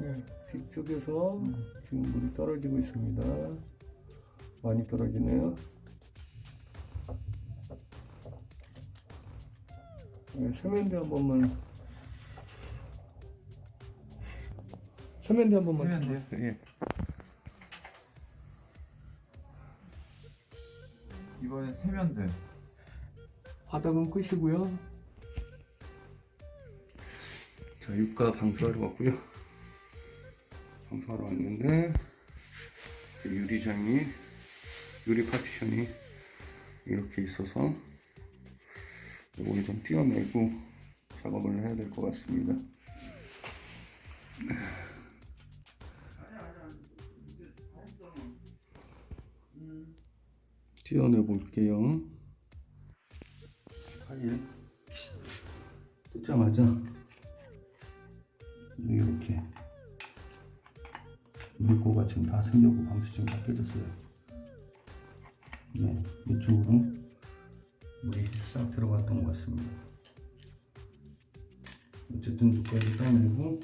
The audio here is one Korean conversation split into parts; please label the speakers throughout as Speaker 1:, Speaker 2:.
Speaker 1: 네, 뒤쪽에서 지금 물이 떨어지고 있습니다. 많이 떨어지네요. 네, 세면대 한 번만. 세면대 한 번만.
Speaker 2: 세면대요?
Speaker 1: 예.
Speaker 2: 이번에 세면대
Speaker 1: 바닥은 끄시고요. 자, 육가 방수하러 왔고요. 방수하러 왔는데 이제 유리장이 유리 파티션이 이렇게 있어서 이걸 좀 띄어내고 작업을 해야 될 것 같습니다. 띄어내 볼게요. 파일 뜯자마자 이렇게 물고가 지금 다 생겼고 방수 지금 다 깨졌어요. 네, 이쪽으로 물이 싹 들어갔던 것 같습니다. 어쨌든 육가를 따내고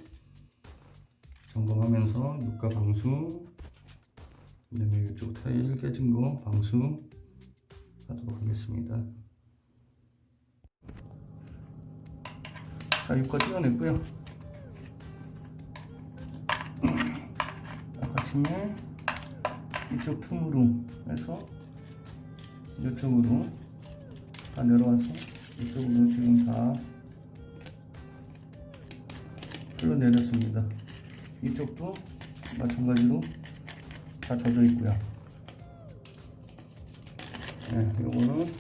Speaker 1: 점검하면서 육가 방수 그다음에 이쪽 타일 깨진 거 방수 하도록 하겠습니다. 자, 육가 띄어냈고요. 아침에 이쪽 틈으로 해서 이쪽으로 다 내려와서 이쪽으로 지금 다 흘러내렸습니다. 이쪽도 마찬가지로 다 젖어 있고요. 네, 요거는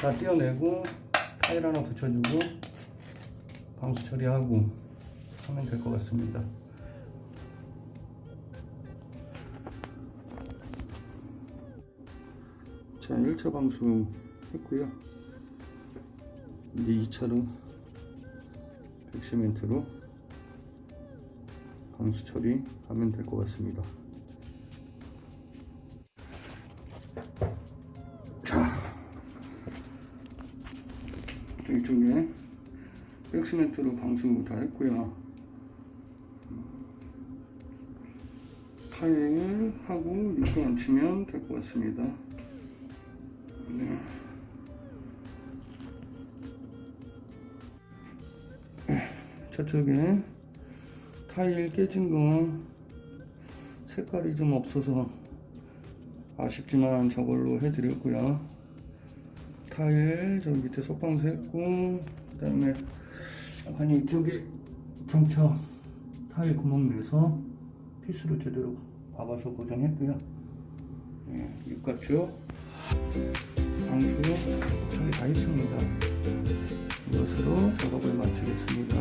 Speaker 1: 다 떼어내고 타일 하나 붙여주고 방수 처리하고 하면 될 것 같습니다. 자, 1차 방수 했고요. 이제 2차로 백시멘트로 방수 처리하면 될 것 같습니다. 자, 이쪽에 백시멘트로 방수 다 했고요. 타일 하고 이렇게 얹히면 될 것 같습니다. 저쪽에 타일 깨진 거 색깔이 좀 없어서 아쉽지만 저걸로 해드렸고요. 타일 저 밑에 속방수 했고 그 다음에 약간 이쪽에 경차 타일 구멍 내서 피스로 제대로 박아서 고정했고요. 예, 육각쪽 방수 처리 다 했습니다. 이것으로 작업을 마치겠습니다.